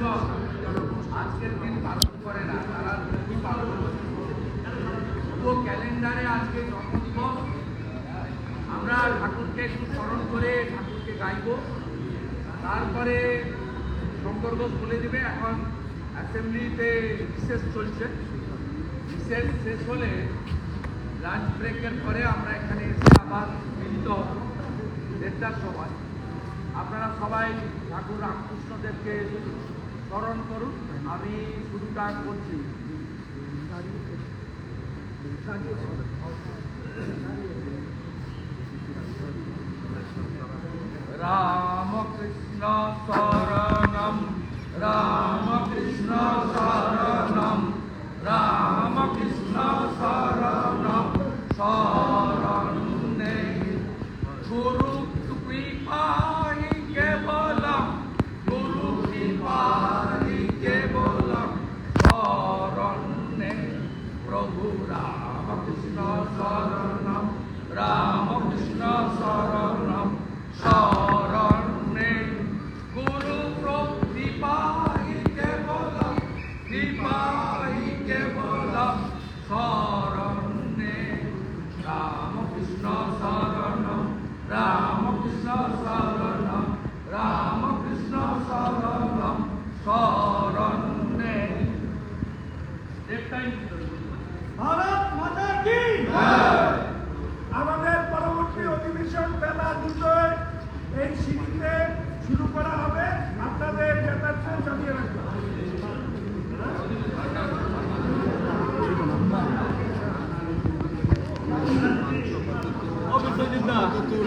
আজকের দিন পালন করে না, তারা কি পালন তবুও ক্যালেন্ডারে আজকে জন্মদিবস। আমরা ঠাকুরকে একটু স্মরণ করে ঠাকুরকে গাইব। তারপরে শঙ্কর ঘোষ বলে দেবে, এখন অ্যাসেম্বলিতে রিসেস চলছে। রিসেস শেষ হলে লাঞ্চ ব্রেকের পরে আমরা এখানে এসে আবার মিলিত হব। দেড়টার সময়। আপনারা সবাই ঠাকুর রামকৃষ্ণদেবকে স্মরণ করুন। আমি শুরুটা করছি। রাম রামকৃষ্ণ শরণম রামকৃষ্ণ শরণম রামকৃষ্ণ প্রভু রামকৃষ্ণ শরণম রামকৃষ্ণ শরণম শরণে গুরু কৃপাহি কেবলম কৃপাহি কেবলম শরণে রামকৃষ্ণ শরণম রামকৃষ্ণ শরণম রামকৃষ্ণ শরণম শরণে একটাই ভারত মাতা কি? আমাদের পরবর্তী অধিবেশন বেলা দুটোয় এই সিঁড়িতে শুরু করা হবে। আপনাদের যাতায়াত জানিয়ে রাখবেন অবশ্যই